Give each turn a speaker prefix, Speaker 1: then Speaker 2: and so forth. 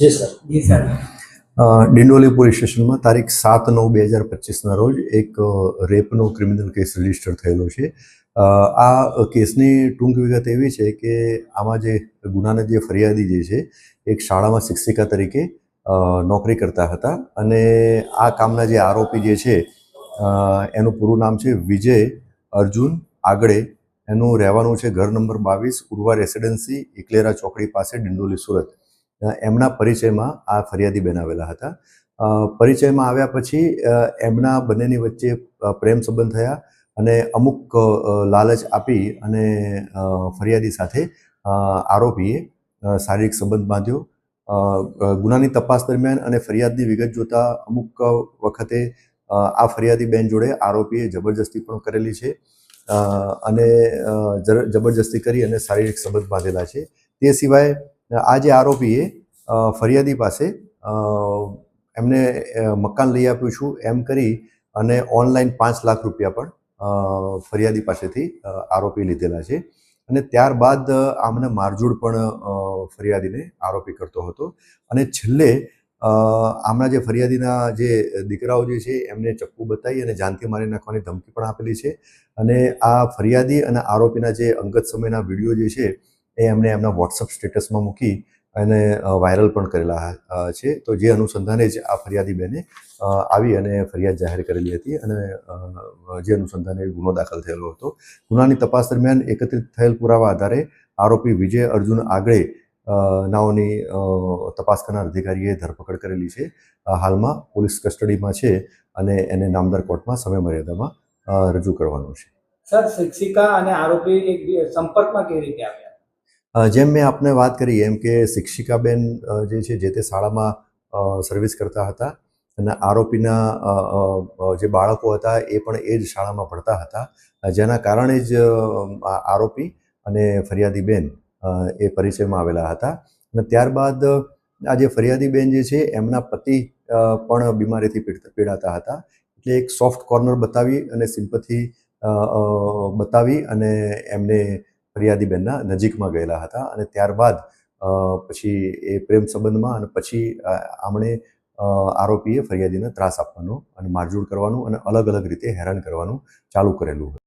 Speaker 1: જી sir.
Speaker 2: જી sir.
Speaker 3: Dindoli police સ્ટેશનમાં તારીખ સાત નવ બે હજાર પચીસના રોજ એક રેપનો ક્રિમિનલ કેસ રજિસ્ટર થયેલો છે. આ કેસની ટૂંક વિગત એવી છે કે આમાં જે ગુનાના જે ફરિયાદી જે છે એક શાળામાં શિક્ષિકા તરીકે નોકરી કરતા હતા અને આ કામના જે આરોપી જે છે એનું પૂરું નામ છે વિજય અર્જુન આગળે એનું રહેવાનું છે ઘર નંબર બાવીસ ઉર્વા રેસિડેન્સી ઇકલેરા ચોકડી પાસે ડિંડોલી સુરત. એમના પરિચયમાં આ ફરિયાદી બેન આવેલા હતા પરિચયમાં આવ્યા પછી એમના બંનેની વચ્ચે પ્રેમ સંબંધ થયા અને અમુક લાલચ આપી અને ફરિયાદી સાથે આરોપીએ શારીરિક સંબંધ બાંધ્યો. ગુનાની તપાસ દરમિયાન અને ફરિયાદની વિગત જોતા અમુક વખતે આ ફરિયાદી બેન જોડે આરોપીએ જબરજસ્તી પણ કરેલી છે. અને જબરજસ્તી કરી અને શારીરિક સંબંધ બાંધેલા છે. તે સિવાય આ જે આરોપીએ ફરિયાદી પાસે એમને મકાન લઈ આપ્યું છું એમ કરી અને ઓનલાઈન પાંચ લાખ રૂપિયા પણ ફરિયાદી પાસેથી આરોપી લીધેલા છે. અને ત્યારબાદ આમને મારઝૂડ પણ ફરિયાદીને આરોપી કરતો હતો. અને છેલ્લે આમના જે ફરિયાદીના જે દીકરાઓ જે છે, એમને ચપ્પુ બતાવી અને જાનથી મારી નાખવાની ધમકી પણ આપેલી છે. અને આ ફરિયાદી અને આરોપીના જે અંગત સમયના વીડિયો જે છે એ એમણે એમના વોટ્સઅપ સ્ટેટસમાં મૂકી અને વાયરલ પણ કરેલા છે. તો જે અનુસંધાને જ આ ફરિયાદી બેને આવી અને ફરિયાદ જાહેર કરેલી હતી અને જે અનુસંધાને ગુનો દાખલ થયેલો હતો. ગુનાની તપાસ દરમિયાન એકત્રિત થયેલ પુરાવા આધારે આરોપી વિજય અર્જુન આગળે નાઓની તપાસ કરનાર અધિકારીએ ધરપકડ કરેલી છે. હાલમાં પોલીસ કસ્ટડીમાં છે અને એને નામદાર કોર્ટમાં સમય મર્યાદામાં રજૂ કરવાનું છે.
Speaker 2: સર, શિક્ષિકા અને આરોપી સંપર્કમાં કેવી રીતે આવ્યા?
Speaker 3: જેમ મેં આપને વાત કરી, એમ કે શિક્ષિકાબેન જે છે, જે તે શાળામાં સર્વિસ કરતા હતા અને આરોપીના જે બાળકો હતા એ પણ એ જ શાળામાં ભણતા હતા. જેના કારણે જ આરોપી અને ફરિયાદીબેન એ પરિચયમાં આવેલા હતા. અને ત્યારબાદ, આ જે ફરિયાદીબેન જે છે, એમના પતિ પણ બીમારીથી પીડાતા હતા. એટલે એક સોફ્ટ કોર્નર બતાવી અને સિમ્પથી બતાવી અને એમને ફરિયાદી બેનના નજીકમાં ગયેલા હતા અને ત્યારબાદ પછી એ પ્રેમ સંબંધમાં અને પછી આમણે આરોપીએ ફરિયાદીને ત્રાસ આપવાનો અને મારઝૂડ કરવાનું અને અલગ અલગ રીતે હેરાન કરવાનું ચાલુ કરેલું હતું.